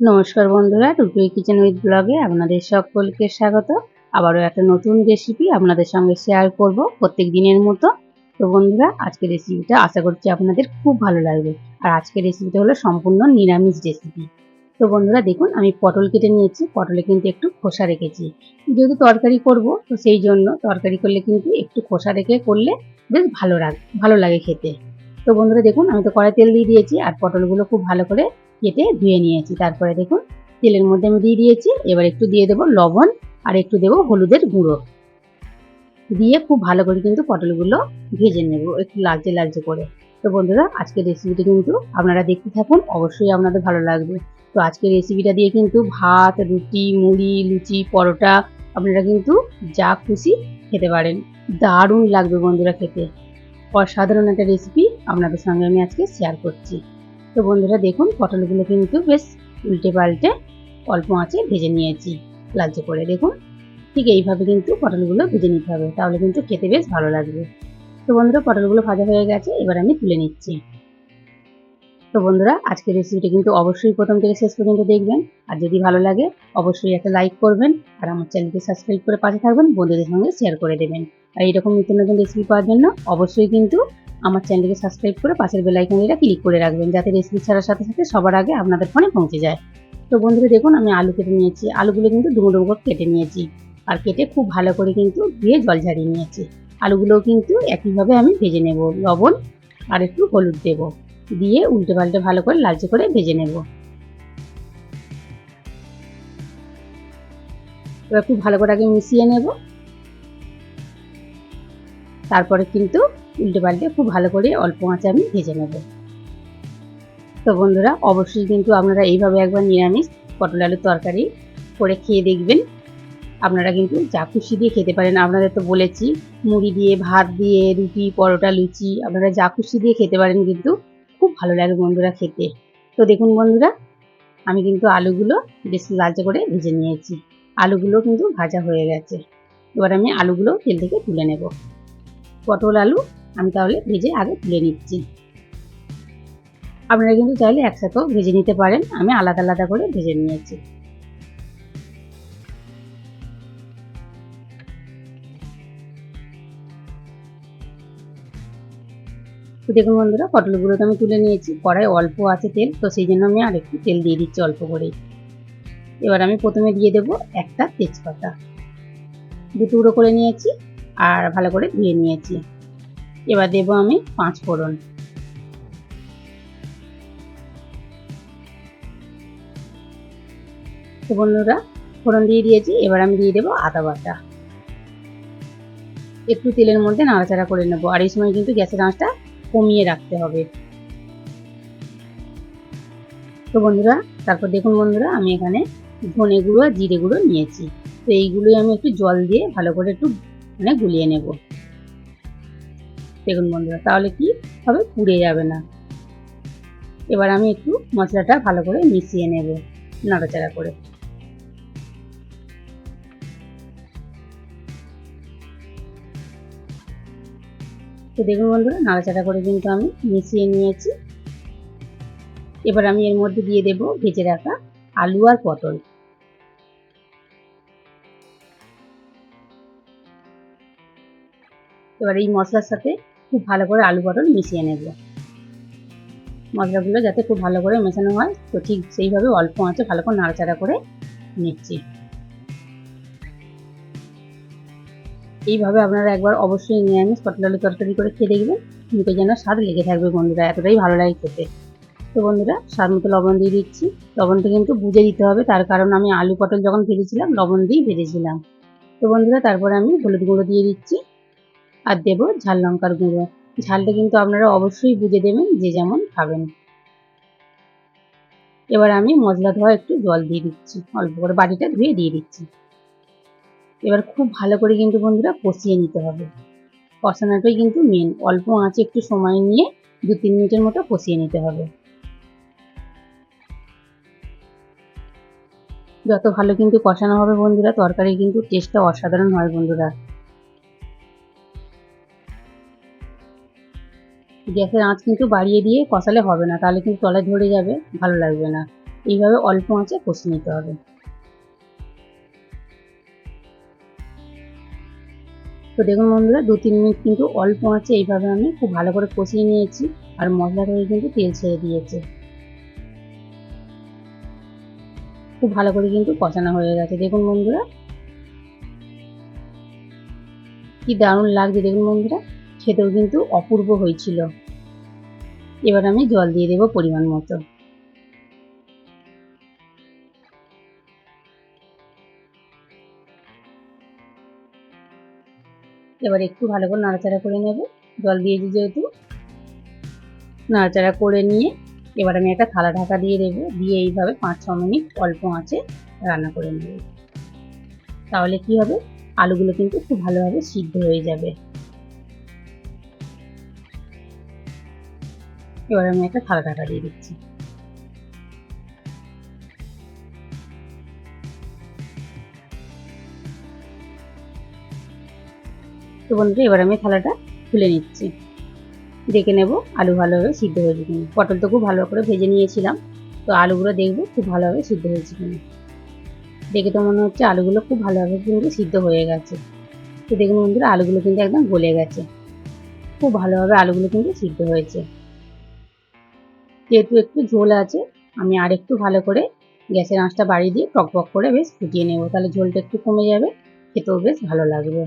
নমস্কার বন্ধুরা টুটুই kitchen with ব্লগে আপনাদের সকলকে স্বাগত। আবারও একটা নতুন রেসিপি আপনাদের সঙ্গে শেয়ার করব প্রত্যেক দিনের মতো। তো বন্ধুরা, আজকের রেসিপিটা আশা করছি আপনাদের খুব ভালো লাগবে। আর আজকের রেসিপিটা হলো সম্পূর্ণ নিরামিষ রেসিপি তো বন্ধুরা, দেখুন, আমি পটল কেটে নিয়েছি। পটলে কিন্তু একটু খোসা রেখেছি। যেহেতু তরকারি করব, তো সেই জন্য তরকারি করলে কিন্তু একটু খোসা রেখে করলে বেশ ভালো লাগে ভালো লাগে খেতে। তো বন্ধুরা, দেখুন, আমি তো কড়াই তেল দিয়ে দিয়েছি। আর পটলগুলো খুব ভালো করে কেটে ধুয়ে নিয়েছি। তারপরে দেখুন, তেলের মধ্যে আমি দিয়ে দিয়েছি। এবার একটু দিয়ে দেবো লবণ আর একটু দেবো হলুদের গুঁড়ো। দিয়ে খুব ভালো করে কিন্তু পটলগুলো ভেজে নেব একটু লালচে লালচে করে। তো বন্ধুরা, আজকের রেসিপিটি কিন্তু আপনারা দেখতে থাকুন, অবশ্যই আপনাদের ভালো লাগবে। তো আজকের রেসিপিটা দিয়ে কিন্তু ভাত, রুটি, মুড়ি, লুচি, পরোটা আপনারা কিন্তু যা খুশি খেতে পারেন। দারুণ লাগবে বন্ধুরা খেতে। অসাধারণ একটা রেসিপি আপনাদের সঙ্গে আমি আজকে শেয়ার করছি। তো বন্ধুরা দেখুন, পটলগুলো কিন্তু বেশ উল্টে পাল্টে অল্প আঁচে ভেজে নিয়েছি। লালচে করে দেখুন, ঠিক এইভাবে কিন্তু পটলগুলো ভেজে নিতে হবে, তাহলে কিন্তু খেতে বেশ ভালো লাগবে। তো বন্ধুরা, পটলগুলো ভাজা হয়ে গেছে, এবার আমি তুলে নিচ্ছি। তো বন্ধুরা, আজকের রেসিপিটা কিন্তু অবশ্যই প্রথম থেকে শেষ পর্যন্ত দেখবেন। আর যদি ভালো লাগে, অবশ্যই একটা লাইক করবেন, আর আমার চ্যানেলকে সাবস্ক্রাইব করে পাশে থাকবেন, বন্ধুদের সঙ্গে শেয়ার করে দেবেন। আর এরকম নতুন নতুন রেসিপি পাওয়ার জন্য অবশ্যই কিন্তু আমার চ্যানেলকে সাবস্ক্রাইব করে পাশের বেল আইকনটা ক্লিক করে রাখবেন, যাতে রেসিপি ছাড়ার সাথে সাথে সবার আগে আপনাদের ফোনে পৌঁছে যায়। তো বন্ধুরা, দেখুন, আমি আলু কেটে নিয়েছি। আলুগুলো কিন্তু ডুমো ডুমো করে কেটে নিয়েছি। আর কেটে খুব ভালো করে কিন্তু ধুয়ে জল ঝাড়িয়ে নিয়েছি। আলুগুলোও কিন্তু একইভাবে আমি ভেজে নেব। লবণ আর একটু হলুদ দেব। দিয়ে উল্টে পাল্টে ভালো করে লালচে করে ভেজে নেব। খুব ভালো করে আগে মিশিয়ে নেব। তারপরে কিন্তু উল্টে পাল্টে খুব ভালো করে অল্প আঁচে আমি ভেজে নেব। তো বন্ধুরা, অবশ্যই কিন্তু আপনারা এইভাবে একবার নিরামিষ পটল আলুর তরকারি করে খেয়ে দেখবেন। আপনারা কিন্তু যা খুশি দিয়ে খেতে পারেন। আপনাদের তো বলেছি, মুড়ি দিয়ে, ভাত দিয়ে, রুটি, পরোটা, লুচি, আপনারা যা খুশি দিয়ে খেতে পারেন কিন্তু খুব ভালো লাগে বন্ধুরা খেতে। তো দেখুন বন্ধুরা, আমি কিন্তু আলুগুলো বেশ লালচে করে ভেজে নিয়েছি। আলুগুলো কিন্তু ভাজা হয়ে গেছে। এবার আমি আলুগুলো তেল থেকে তুলে নেব। পটল আলু আমি তাহলে ভেজে আগে তুলে নিচ্ছি। আপনারা কিন্তু চাইলে একসাথেও ভেজে নিতে পারেন। আমি আলাদা আলাদা করে ভেজে নিয়েছি। দেখুন বন্ধুরা, পটলগুলো তো আমি তুলে নিয়েছি। কড়াই অল্প আছে তেল, তো সেই জন্য আমি আর একটু তেল দিয়ে দিচ্ছি অল্প করেই। এবার আমি প্রথমে দিয়ে দেব একটা তেজপাতা। দু টুকরো করে নিয়েছি আর ভালো করে ধুয়ে নিয়েছি। এবার দেব আমি পাঁচ ফোড়ন। তো বন্ধুরা, ফোড়ন দিয়ে দিয়েছি, এবার আমি দিয়ে দেবো আদা বাটা। একটু তেলের মধ্যে নাড়াচাড়া করে নেব, আর এই সময় কিন্তু গ্যাসের আঁচটা কমিয়ে রাখতে হবে। তো বন্ধুরা, তারপর দেখুন বন্ধুরা, আমি এখানে ধনে গুঁড়ো আর জিরে গুঁড়ো নিয়েছি। তো এইগুলোই আমি একটু জল দিয়ে ভালো করে একটু মানে গুলিয়ে নেব। দেখুন বন্ধুরা তাহলে কি হবে? পুড়ে যাবে না। এবার আমি একটু মশলাটা ভালো করে মিশিয়ে নেব, নাড়াচাড়া করে। তো দেখুন বন্ধুরা, নাড়াচাড়া করে কিন্তু আমি মিশিয়ে নিয়েছি। এবার আমি এর মধ্যে দিয়ে দেব ভেজে রাখা আলু আর পটল। এবার এই মশলার সাথে খুব ভালো করে আলু পটল মিশিয়ে নেব। মশলাগুলো যাতে খুব ভালো করে মেশানো হয়, তো ঠিক সেইভাবে অল্প আঁচে ভালো করে নাড়াচাড়া করে নিচ্ছি। এইভাবে আপনারা একবার অবশ্যই নিরামিষ পটল আলু তরকারি করে খেয়ে দেখবেন মুখে যেন স্বাদ লেগে থাকবে বন্ধুরা, এতটাই ভালো লাগে খেতে। তো বন্ধুরা, স্বাদ মতো লবণ দিয়ে দিচ্ছি। লবণটা কিন্তু বুঝে দিতে হবে, তার কারণ আমি আলু পটল যখন ভেজেছিলাম, লবণ দিয়ে ভেজেছিলাম। তো বন্ধুরা, তারপরে আমি হলুদ গুঁড়ো দিয়ে দিচ্ছি। আর দেবো ঝাল লঙ্কার গুঁড়ো। ঝালটা কিন্তু আপনারা অবশ্যই বুঝে দেবেন যে যেমন খাবেন। এবার আমি মশলা ধোয়া একটু জল দিয়ে দিচ্ছি। অল্প করে বাটিটা ধুয়ে দিয়ে দিচ্ছি। এবার খুব ভালো করে কিন্তু বন্ধুরা কষিয়ে নিতে হবে। কষানোটাই কিন্তু মেন অল্প আঁচে একটু সময় নিয়ে দু তিন মিনিটের মতো কষিয়ে নিতে হবে। যত ভালো কিন্তু কষানো হবে বন্ধুরা তরকারি কিন্তু টেস্টটা অসাধারণ হয় বন্ধুরা। গ্যাসের আঁচ কিন্তু বাড়িয়ে দিয়ে কষালে হবে না, তাহলে কিন্তু তলায় ধরে যাবে, ভালো লাগবে না। এইভাবে অল্প আঁচে কষে নিতে হবে। তো দেখুন বন্ধুরা, দু তিন মিনিট কিন্তু অল্প আঁচে এইভাবে আমি খুব ভালো করে কষিয়ে নিয়েছি, আর মশলা থেকে কিন্তু তেল ছেড়ে দিয়েছে। খুব ভালো করে কিন্তু কষানো হয়ে গেছে। দেখুন বন্ধুরা, কি দারুণ লাগছে দেখুন বন্ধুরা। খেতেও কিন্তু অপূর্ব হয়েছিল। এবার আমি জল দিয়ে দেবো পরিমাণ মতো। এবার একটু ভালো করে নাড়াচাড়া করে নেব। জল দিয়েছি যেহেতু। নাড়াচাড়া করে নিয়ে এবার আমি একটা থালা ঢাকা দিয়ে দেবো। দিয়ে এইভাবে পাঁচ ছ মিনিট অল্প আঁচে রান্না করে নেব। তাহলে কি হবে? আলুগুলো কিন্তু খুব ভালোভাবে সিদ্ধ হয়ে যাবে। এবার আমি একটা থালা ঢাকা দিয়ে দিচ্ছি। তো বন্ধুরা, এবার আমি থালাটা খুলে নিচ্ছি। দেখে নেব আলু ভালোভাবে সিদ্ধ হয়েছে কিনা। পটল তো খুব ভালো করে ভেজে নিয়েছিলাম। তো আলুগুলো দেখব খুব ভালোভাবে সিদ্ধ হয়েছে কিনা। দেখে তো মনে হচ্ছে আলুগুলো খুব ভালোভাবে কিন্তু সিদ্ধ হয়ে গেছে। তো দেখুন বন্ধুরা, আলুগুলো কিন্তু একদম গলে গেছে। খুব ভালোভাবে আলুগুলো কিন্তু সিদ্ধ হয়েছে। যেহেতু একটু ঝোল আছে, আমি আর একটু ভালো করে গ্যাসের আঁচটা বাড়িয়ে দিয়ে টক টক করে বেশ ফুটিয়ে নেব। তাহলে ঝোলটা একটু কমে যাবে, খেতেও বেশ ভালো লাগবে।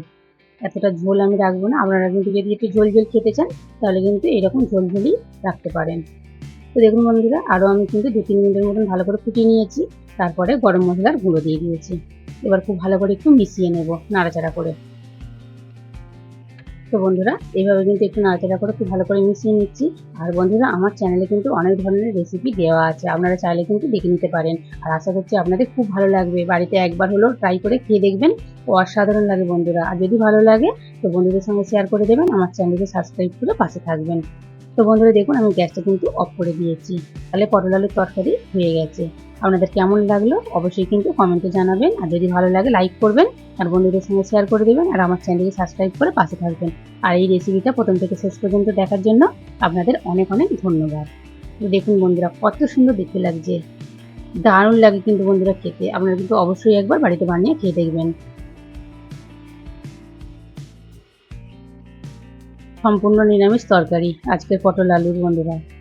এতটা ঝোল আমি রাখব না। আপনারা কিন্তু যদি একটু ঝোল ঝোল খেতে চান, তাহলে কিন্তু এরকম ঝোল ঝোলই রাখতে পারেন। তো দেখুন বন্ধুরা, আরও আমি কিন্তু দু তিন মিনিটের মতন ভালো করে ফুটিয়ে নিয়েছি। তারপরে গরম মশলার গুঁড়ো দিয়ে দিয়েছি। এবার খুব ভালো করে একটু মিশিয়ে নেব, নাড়াচাড়া করে। তো বন্ধুরা, এইভাবে কিন্তু একটু নাড়াচাড়া করে খুব ভালো করে মিশিয়ে নিচ্ছি। আর বন্ধুরা, আমার চ্যানেলে কিন্তু অনেক ধরনের রেসিপি দেওয়া আছে। আপনারা চাইলে কিন্তু দেখে নিতে পারেন। আর আশা করছি আপনাদের খুব ভালো লাগবে। বাড়িতে একবার হলেও ট্রাই করে খেয়ে দেখবেন। ও অসাধারণ লাগে বন্ধুরা। আর যদি ভালো লাগে, তো বন্ধুদের সঙ্গে শেয়ার করে দেবেন। আমার চ্যানেলকে সাবস্ক্রাইব করে পাশে থাকবেন। তো বন্ধুরা, দেখুন, আমি গ্যাসটা কিন্তু অফ করে দিয়েছি। তাহলে পটল আলুর তরকারি হয়ে গেছে। আপনাদের কেমন লাগল, অবশ্যই কিন্তু কমেন্টে জানাবেন। আর যদি ভালো লাগে লাইক করবেন, আর বন্ধুদের সঙ্গে শেয়ার করে দেবেন, আর আমার চ্যানেলকে সাবস্ক্রাইব করে পাশে থাকবেন। আর এই রেসিপিটা প্রথম থেকে শেষ পর্যন্ত দেখার জন্য আপনাদের অনেক অনেক ধন্যবাদ। দেখুন বন্ধুরা, কত সুন্দর দেখতে লাগছে। দারুণ লাগে কিন্তু বন্ধুরা খেতে। আপনারা কিন্তু অবশ্যই একবার বাড়িতে বানিয়ে খেয়ে দেখবেন। সম্পূর্ণ নিরামিষ তরকারি। আজকের পটল আলুর বন্ধুরা।